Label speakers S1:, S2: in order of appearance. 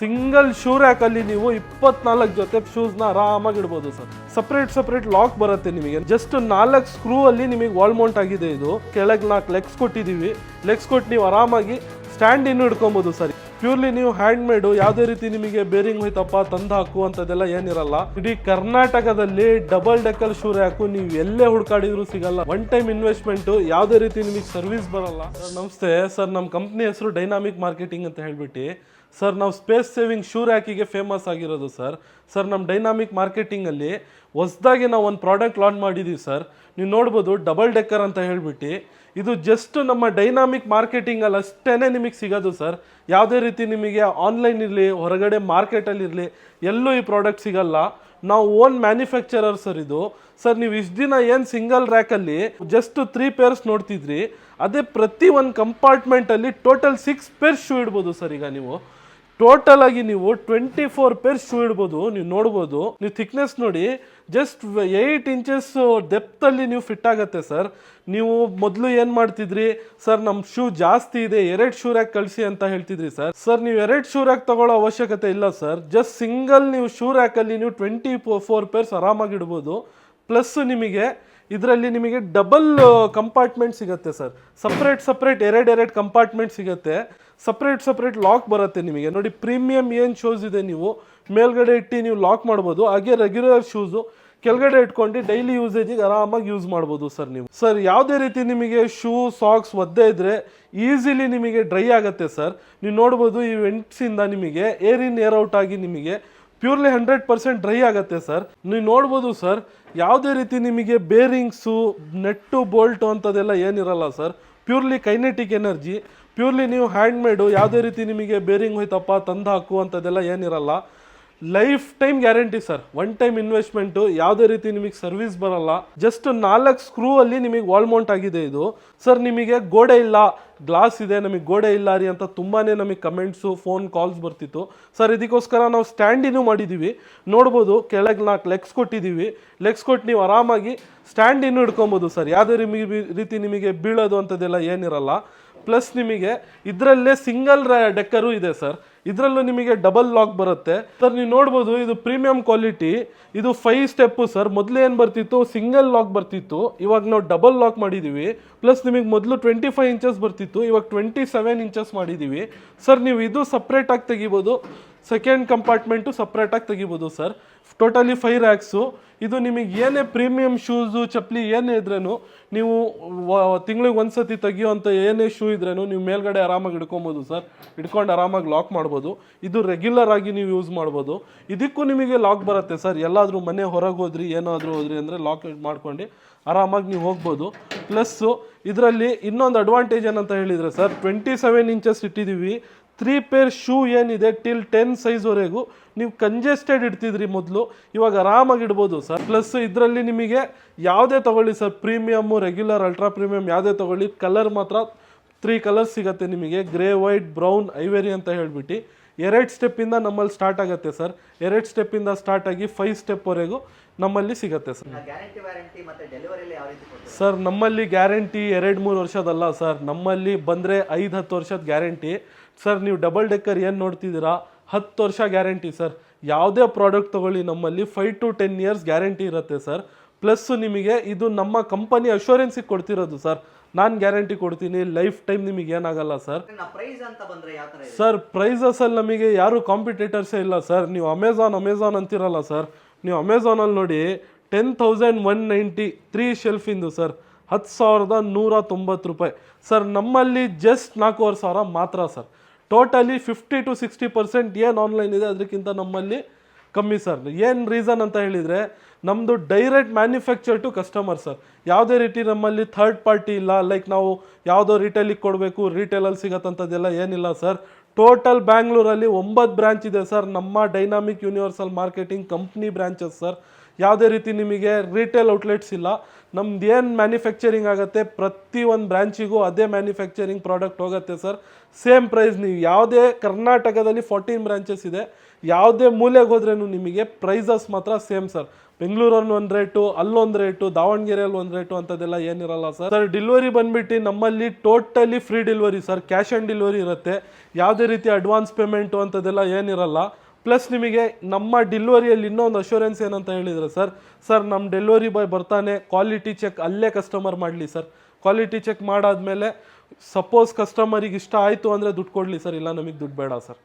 S1: Single shoe rack ಅಲ್ಲಿ ನೀವು ಇಪ್ಪತ್ನಾಲ್ಕು ಜೊತೆ ಶೂಸ್ನ ಆರಾಮಾಗಿ ಇಡ್ಬೋದು ಸರ್. ಸಪ್ರೇಟ್ ಸಪ್ರೇಟ್ ಲಾಕ್ ಬರುತ್ತೆ ನಿಮಗೆ. ಜಸ್ಟ್ ನಾಲ್ಕು ಸ್ಕ್ರೂ ಅಲ್ಲಿ ನಿಮಗೆ ವಾಲ್ ಮೌಂಟ್ ಆಗಿದೆ ಇದು. ಕೆಳಗೆ ನಾಲ್ಕು ಲೆಗ್ಸ್ ಕೊಟ್ಟಿದ್ದೀವಿ. ಲೆಗ್ಸ್ ಕೊಟ್ಟು ನೀವು ಆರಾಮಾಗಿ ಸ್ಟ್ಯಾಂಡ್ ಇನ್ನು ಇಟ್ಕೊಬೋದು ಸರ್. ಪ್ಯೂರ್ಲಿ ನೀವು ಹ್ಯಾಂಡ್ ಮೇಡು ಯಾವುದೇ ರೀತಿ ನಿಮಗೆ ಬೇರಿಂಗ್ ಹೋಯ್ತಪ್ಪ, ತಂದು ಹಾಕು ಅಂತದೆಲ್ಲ ಏನಿರಲ್ಲ. ಇಡೀ ಕರ್ನಾಟಕದಲ್ಲಿ ಡಬಲ್ ಡೆಕಲ್ ಶೂ ರ್ಯಾಕು ನೀವು ಎಲ್ಲೇ ಹುಡ್ಕಾಡಿದ್ರು ಸಿಗಲ್ಲ. ಒನ್ ಟೈಮ್ ಇನ್ವೆಸ್ಟ್ಮೆಂಟ್ ಯಾವುದೇ ರೀತಿ ನಿಮಗೆ ಸರ್ವಿಸ್ ಬರಲ್ಲ. ನಮಸ್ತೆ. ಸರ್ ನಮ್ಮ ಕಂಪ್ನಿ ಹೆಸರು ಡೈನಾಮಿಕ್ ಮಾರ್ಕೆಟಿಂಗ್ ಅಂತ ಹೇಳ್ಬಿಟ್ಟು ಸರ್, ನಾವು ಸ್ಪೇಸ್ ಸೇವಿಂಗ್ ಶೂ ರ್ಯಾಕಿಗೆ ಫೇಮಸ್ ಆಗಿರೋದು ಸರ್. ಸರ್ ನಮ್ಮ ಡೈನಾಮಿಕ್ ಮಾರ್ಕೆಟಿಂಗಲ್ಲಿ ಹೊಸದಾಗಿ ನಾವು ಒಂದು ಪ್ರಾಡಕ್ಟ್ ಲಾಂಚ್ ಮಾಡಿದ್ದೀವಿ ಸರ್. ನೀವು ನೋಡ್ಬೋದು ಡಬಲ್ ಡೆಕ್ಕರ್ ಅಂತ ಹೇಳಿಬಿಟ್ಟು. ಇದು ಜಸ್ಟ್ ನಮ್ಮ ಡೈನಾಮಿಕ್ ಮಾರ್ಕೆಟಿಂಗಲ್ಲಿ ಅಷ್ಟೇ ನಿಮಗೆ ಸಿಗೋದು ಸರ್. ಯಾವುದೇ ರೀತಿ ನಿಮಗೆ ಆನ್ಲೈನ್ ಇರಲಿ, ಹೊರಗಡೆ ಮಾರ್ಕೆಟಲ್ಲಿ ಇರಲಿ, ಎಲ್ಲೂ ಈ ಪ್ರಾಡಕ್ಟ್ ಸಿಗಲ್ಲ. ನಾವು ಓನ್ ಮ್ಯಾನುಫ್ಯಾಕ್ಚರರ್ ಸರ್ ಇದು. ಸರ್ ನೀವು ಇಷ್ಟು ದಿನ ಏನು ಸಿಂಗಲ್ ರ್ಯಾಕಲ್ಲಿ ಜಸ್ಟ್ ತ್ರೀ ಪೇರ್ಸ್ ನೋಡ್ತಿದ್ರಿ, ಅದೇ ಪ್ರತಿ ಒಂದು ಕಂಪಾರ್ಟ್ಮೆಂಟಲ್ಲಿ ಟೋಟಲ್ ಸಿಕ್ಸ್ ಪೇರ್ಸ್ ಶೂ ಇಡ್ಬೋದು ಸರ್ ಈಗ ನೀವು. ಟೋಟಲ್ ಆಗಿ ನೀವು ಟ್ವೆಂಟಿ ಫೋರ್ ಪೇರ್ಸ್ ಶೂ ಇಡ್ಬೋದು, ನೀವು ನೋಡ್ಬೋದು. ನೀವು ಥಿಕ್ನೆಸ್ ನೋಡಿ ಜಸ್ಟ್ ಏಯ್ಟ್ ಇಂಚಸ್ ಡೆಪ್ತಲ್ಲಿ ನೀವು ಫಿಟ್ ಆಗತ್ತೆ ಸರ್ ನೀವು ಮೊದಲು ಏನು ಮಾಡ್ತಿದ್ರಿ? ಸರ್ ನಮ್ಮ ಶೂ ಜಾಸ್ತಿ ಇದೆ, ಎರಡು ಶೂ ರ್ಯಾಕ್ ಕಳಿಸಿ ಅಂತ ಹೇಳ್ತಿದ್ರಿ ಸರ್ ಸರ್ ನೀವು ಎರಡು ಶೂ ರ್ಯಾಕ್ ತಗೊಳ್ಳೋ ಅವಶ್ಯಕತೆ ಇಲ್ಲ ಸರ್ ಜಸ್ಟ್ ಸಿಂಗಲ್ ನೀವು ಶೂ ರ್ಯಾಕಲ್ಲಿ ನೀವು ಟ್ವೆಂಟಿ ಫೋರ್ ಪೇರ್ಸ್ ಆರಾಮಾಗಿ ಇಡ್ಬೋದು. ಪ್ಲಸ್ ನಿಮಗೆ ಇದರಲ್ಲಿ ನಿಮಗೆ ಡಬಲ್ ಕಂಪಾರ್ಟ್ಮೆಂಟ್ ಸಿಗುತ್ತೆ ಸರ್ ಸಪ್ರೇಟ್ ಸಪ್ರೇಟ್ ಎರಡು ಎರಡು ಕಂಪಾರ್ಟ್ಮೆಂಟ್ ಸಿಗುತ್ತೆ. ಸಪ್ರೇಟ್ ಸಪ್ರೇಟ್ ಲಾಕ್ ಬರುತ್ತೆ ನಿಮಗೆ. ನೋಡಿ ಪ್ರೀಮಿಯಂ ಏನು ಶೂಸ್ ಇದೆ ನೀವು, ಮೇಲ್ಗಡೆ ಇಟ್ಟು ನೀವು ಲಾಕ್ ಮಾಡ್ಬೋದು. ಹಾಗೆ ರೆಗ್ಯುಲರ್ ಶೂಸು ಕೆಳಗಡೆ ಇಟ್ಕೊಂಡು ಡೈಲಿ ಯೂಸೇಜಿಗೆ ಆರಾಮಾಗಿ ಯೂಸ್ ಮಾಡ್ಬೋದು ಸರ್ ನೀವು. ಸರ್ ಯಾವುದೇ ರೀತಿ ನಿಮಗೆ ಶೂ ಸಾಕ್ಸ್ ಒದ್ದೆ ಇದ್ದರೆ ಈಸಿಲಿ ನಿಮಗೆ ಡ್ರೈ ಆಗುತ್ತೆ ಸರ್ ನೀವು ನೋಡ್ಬೋದು ಈ ವೆಂಟ್ಸಿಂದ ನಿಮಗೆ ಏರ್ ಇನ್ ಏರ್ ಔಟ್ ಆಗಿ ನಿಮಗೆ ಪ್ಯೂರ್ಲಿ ಹಂಡ್ರೆಡ್ ಪರ್ಸೆಂಟ್ ಡ್ರೈ ಆಗುತ್ತೆ ಸರ್ ನೀವು ನೋಡ್ಬೋದು ಸರ್ ಯಾವುದೇ ರೀತಿ ನಿಮಗೆ ಬೇರಿಂಗ್ಸು ನೆಟ್ಟು ಬೋಲ್ಟು ಅಂಥದ್ದೆಲ್ಲ ಏನಿರಲ್ಲ sir purely kinetic energy, purely ನೀವು ಹ್ಯಾಂಡ್ಮೇಡು, ಯಾವುದೇ ರೀತಿ ನಿಮಗೆ ಬೇರಿಂಗ್ ಹೋಯ್ತಪ್ಪ, ತಂದು ಹಾಕು ಅಂಥದ್ದೆಲ್ಲ ಏನಿರಲ್ಲ. Lifetime guarantee sir one time investment ಯಾವುದೇ ರೀತಿ ನಿಮಗೆ ಸರ್ವಿಸ್ ಬರಲ್ಲ. ಜಸ್ಟ್ ನಾಲ್ಕು ಸ್ಕ್ರೂ ಅಲ್ಲಿ ನಿಮಗೆ ವಾಲ್ ಮೌಂಟ್ ಆಗಿದೆ ಇದು. ಸರ್ ನಿಮಗೆ ಗೋಡೆ ಇಲ್ಲ. ಗ್ಲಾಸ್ ಇದೆ, ನಮಗೆ ಗೋಡೆ ಇಲ್ಲ ರೀ ಅಂತ ತುಂಬಾ ನಮಗೆ ಕಮೆಂಟ್ಸು ಫೋನ್ ಕಾಲ್ಸ್ ಬರ್ತಿತ್ತು. ಸರ್ ಇದಕ್ಕೋಸ್ಕರ ನಾವು ಸ್ಟ್ಯಾಂಡಿನೂ ಮಾಡಿದ್ದೀವಿ ನೋಡ್ಬೋದು, ಕೆಳಗೆ ನಾಲ್ಕು ಲೆಗ್ಸ್ ಕೊಟ್ಟಿದ್ದೀವಿ ಲೆಗ್ಸ್ ಕೊಟ್ಟು ನೀವು ಆರಾಮಾಗಿ ಸ್ಟ್ಯಾಂಡ್ ಇನ್ನೂ ಇಟ್ಕೊಬೋದು ಸರ್ ಯಾವುದೇ ರೀತಿ ನಿಮಗೆ ಬೀಳೋದು ಅಂಥದ್ದೆಲ್ಲ ಏನಿರಲ್ಲ. ಪ್ಲಸ್ ನಿಮಗೆ ಇದರಲ್ಲೇ ಸಿಂಗಲ್ ಡೆಕ್ಕರು ಇದೆ ಸರ್. ಇದರಲ್ಲೂ ನಿಮಗೆ ಡಬಲ್ ಲಾಕ್ ಬರುತ್ತೆ. ಸರ್, ನೀವು ನೋಡ್ಬೋದು ಇದು ಪ್ರೀಮಿಯಂ ಕ್ವಾಲಿಟಿ. ಇದು ಫೈವ್ ಸ್ಟೆಪ್ಪು ಸರ್. ಮೊದಲು ಏನು ಬರ್ತಿತ್ತು? ಸಿಂಗಲ್ ಲಾಕ್ ಬರ್ತಿತ್ತು. ಇವಾಗ ನಾವು ಡಬಲ್ ಲಾಕ್ ಮಾಡಿದ್ದೀವಿ ಪ್ಲಸ್ ನಿಮಗೆ ಮೊದಲು ಟ್ವೆಂಟಿ ಫೈವ್ ಇಂಚಸ್ ಬರ್ತಿತ್ತು. ಇವಾಗ ಟ್ವೆಂಟಿ ಸೆವೆನ್ ಇಂಚಸ್ ಮಾಡಿದ್ದೀವಿ ಸರ್, ನೀವು ಇದು ಸಪ್ರೇಟಾಗಿ ತೆಗಿಬೋದು. ಸೆಕೆಂಡ್ ಕಂಪಾರ್ಟ್ಮೆಂಟು ಸಪ್ರೇಟಾಗಿ ತೆಗಿಬೋದು ಸರ್ ಟೋಟಲಿ ಫೈ ರ್ಯಾಕ್ಸು ಇದು ನಿಮಗೆ ಏನೇ ಪ್ರೀಮಿಯಂ ಶೂಸು ಚಪ್ಪಲಿ ಏನೇ ಇದ್ರೂ ನೀವು ತಿಂಗಳಿಗೆ ಒಂದ್ಸತಿ ತೆಗಿಯೋಂಥ ಏನೇ ಶೂ ಇದ್ರೂ ನೀವು ಮೇಲ್ಗಡೆ ಆರಾಮಾಗಿ ಇಟ್ಕೊಬೋದು ಸರ್ ಇಟ್ಕೊಂಡು ಆರಾಮಾಗಿ ಲಾಕ್ ಮಾಡ್ಬೋದು. ಇದು ರೆಗ್ಯುಲರ್ ಆಗಿ ನೀವು ಯೂಸ್ ಮಾಡ್ಬೋದು. ಇದಕ್ಕೂ ನಿಮಗೆ ಲಾಕ್ ಬರುತ್ತೆ ಸರ್ ಎಲ್ಲಾದರೂ ಮನೆ ಹೊರಗೆ ಹೋದ್ರಿ, ಏನಾದರೂ ಹೋದ್ರಿ ಅಂದರೆ ಲಾಕ್ ಮಾಡ್ಕೊಂಡು ಆರಾಮಾಗಿ ನೀವು ಹೋಗ್ಬೋದು. ಪ್ಲಸ್ಸು ಇದರಲ್ಲಿ ಇನ್ನೊಂದು ಅಡ್ವಾಂಟೇಜ್ ಏನಂತ ಹೇಳಿದರೆ ಸರ್ ಟ್ವೆಂಟಿ ಸೆವೆನ್ ಇಂಚಸ್ ಇಟ್ಟಿದ್ದೀವಿ. ತ್ರೀ ಪೇರ್ ಶೂ ಏನಿದೆ ಟಿಲ್ ಟೆನ್ ಸೈಜ್ವರೆಗೂ ನೀವು ಕಂಜೆಸ್ಟೆಡ್ ಇಡ್ತಿದ್ರಿ ಮೊದಲು, ಇವಾಗ ಆರಾಮಾಗಿ ಇಡ್ಬೋದು ಸರ್. ಪ್ಲಸ್ ಇದರಲ್ಲಿ ನಿಮಗೆ ಯಾವುದೇ ತಗೊಳ್ಳಿ sir premium regular ultra premium ಯಾವುದೇ ತಗೊಳ್ಳಿ ಕಲರ್ ಮಾತ್ರ ತ್ರೀ ಕಲರ್ಸ್ ಸಿಗುತ್ತೆ ನಿಮಗೆ. ಗ್ರೇ ವೈಟ್ ಬ್ರೌನ್ ಐವೆರಿ ಅಂತ ಹೇಳ್ಬಿಟ್ಟು ಎರಡು ಸ್ಟೆಪ್ಪಿಂದ ನಮ್ಮಲ್ಲಿ ಸ್ಟಾರ್ಟ್ ಆಗುತ್ತೆ ಸರ್. ಎರಡು ಸ್ಟೆಪ್ಪಿಂದ ಸ್ಟಾರ್ಟ್ ಆಗಿ ಫೈವ್ ಸ್ಟೆಪ್ವರೆಗೂ ನಮ್ಮಲ್ಲಿ ಸಿಗುತ್ತೆ ಸರ್. ಸರ್ ನಮ್ಮಲ್ಲಿ ಗ್ಯಾರಂಟಿ ಎರಡು ಮೂರು ವರ್ಷದಲ್ಲ ಸರ್. ನಮ್ಮಲ್ಲಿ ಬಂದರೆ ಐದು ಹತ್ತು ವರ್ಷದ ಗ್ಯಾರಂಟಿ. ಸರ್ ನೀವು ಡಬಲ್ ಡೆಕ್ಕರ್ ಏನು ನೋಡ್ತಿದ್ದೀರಾ? ಹತ್ತು ವರ್ಷ ಗ್ಯಾರಂಟಿ ಸರ್. ಯಾವುದೇ ಪ್ರಾಡಕ್ಟ್ ತೊಗೊಳ್ಳಿ ನಮ್ಮಲ್ಲಿ five to ten years guarantee ಇರುತ್ತೆ ಸರ್. ಪ್ಲಸ್ಸು ನಿಮಗೆ ಇದು ನಮ್ಮ ಕಂಪನಿ ಅಶ್ಯೂರೆನ್ಸಿಗೆ ಕೊಡ್ತಿರೋದು ಸರ್. ನಾನು ಗ್ಯಾರಂಟಿ ಕೊಡ್ತೀನಿ ಲೈಫ್ ಟೈಮ್ ನಿಮಗೆ ಏನಾಗಲ್ಲ ಸರ್. ಸರ್ ಪ್ರೈಸಸಲ್ಲಿ ನಮಗೆ ಯಾರು ಕಾಂಪಿಟೇಟರ್ಸೇ ಇಲ್ಲ ಸರ್. ನೀವು ಅಮೆಝಾನ್ ಅಮೆಝಾನ್ ಅಂತಿರಲ್ಲ ಸರ್. ನೀವು ಅಮೆಝಾನಲ್ಲಿ ನೋಡಿ ten thousand one ninety three ಶೆಲ್ಫಿಂದು sir ಹತ್ತು ಸಾವಿರದ ನೂರ ತೊಂಬತ್ತು ರೂಪಾಯಿ. ಸರ್ ನಮ್ಮಲ್ಲಿ ಜಸ್ಟ್ ನಾಲ್ಕೂವರೆ ಸಾವಿರ ಮಾತ್ರ sir totally fifty to sixty percent ಏನು ಆನ್ಲೈನ್ ಇದೆ ಅದಕ್ಕಿಂತ ನಮ್ಮಲ್ಲಿ ಕಮ್ಮಿ ಸರ್ ಏನು ರೀಸನ್ ಅಂತ ಹೇಳಿದರೆ ನಮ್ಮದು direct manufacture to customer sir ಯಾವುದೇ ರೀತಿ ನಮ್ಮಲ್ಲಿ ಥರ್ಡ್ ಪಾರ್ಟಿ ಇಲ್ಲ ಲೈಕ್ ನಾವು ಯಾವುದೋ ರಿಟೇಲಿಗೆ ಕೊಡಬೇಕು ರಿಟೇಲಲ್ಲಿ ಸಿಗತ್ತಂಥದ್ದೆಲ್ಲ ಏನಿಲ್ಲ ಸರ್ ಟೋಟಲ್ ಬ್ಯಾಂಗ್ಳೂರಲ್ಲಿ ಒಂಬತ್ತು ಬ್ರಾಂಚ್ ಇದೆ ಸರ್. ನಮ್ಮ Dynamic Universal Marketing company branches sir ಯಾವುದೇ ರೀತಿ ನಿಮಗೆ ರಿಟೇಲ್ ಔಟ್ಲೆಟ್ಸ್ ಇಲ್ಲ. ನಮ್ದು ಏನು ಮ್ಯಾನುಫ್ಯಾಕ್ಚರಿಂಗ್ ಆಗುತ್ತೆ, ಪ್ರತಿ ಒಂದು ಬ್ರ್ಯಾಂಚಿಗೂ ಅದೇ ಮ್ಯಾನುಫ್ಯಾಕ್ಚರಿಂಗ್ ಪ್ರಾಡಕ್ಟ್ ಹೋಗುತ್ತೆ ಸರ್ ಸೇಮ್ ಪ್ರೈಸ್ ನೀವು ಯಾವುದೇ ಕರ್ನಾಟಕದಲ್ಲಿ ಫೋರ್ಟೀನ್ ಬ್ರ್ಯಾಂಚಸ್ ಇದೆ. ಯಾವುದೇ ಮೂಲೆಗೆ ಹೋದ್ರೂ ನಿಮಗೆ ಪ್ರೈಸಸ್ ಮಾತ್ರ ಸೇಮ್ ಸರ್ ಬೆಂಗಳೂರಲ್ಲಿ ಒಂದು ರೇಟು ಅಲ್ಲೊಂದು ರೇಟು ದಾವಣಗೆರೆಯಲ್ಲಿ ಒಂದು ರೇಟು ಅಂಥದ್ದೆಲ್ಲ ಏನಿರಲ್ಲ ಸರ್ ಸರ್ ಡೆಲಿವರಿ ಬಂದ್ಬಿಟ್ಟು ನಮ್ಮಲ್ಲಿ totally free delivery sir cash on delivery ಇರುತ್ತೆ. ಯಾವುದೇ ರೀತಿ ಅಡ್ವಾನ್ಸ್ ಪೇಮೆಂಟು ಅಂಥದ್ದೆಲ್ಲ ಏನಿರಲ್ಲ. ಪ್ಲಸ್ ನಿಮಗೆ ನಮ್ಮ ಡೆಲಿವರಿಯಲ್ಲಿ ಇನ್ನೊಂದು ಅಶ್ಯೂರೆನ್ಸ್ ಏನಂತ ಹೇಳಿದರೆ ಸರ್ ಸರ್ ನಮ್ಮ ಡೆಲಿವರಿ ಬಾಯ್ ಬರ್ತಾನೆ ಕ್ವಾಲಿಟಿ ಚೆಕ್ ಅಲ್ಲೇ ಕಸ್ಟಮರ್ ಮಾಡಲಿ ಸರ್ ಕ್ವಾಲಿಟಿ ಚೆಕ್ ಮಾಡಾದಮೇಲೆ ಸಪೋಸ್ ಕಸ್ಟಮರಿಗೆ ಇಷ್ಟ ಆಯಿತು ಅಂದರೆ ದುಡ್ಡು ಕೊಡಲಿ ಸರ್ ಇಲ್ಲ ನಮಗೆ ದುಡ್ಡು ಬೇಡ ಸರ್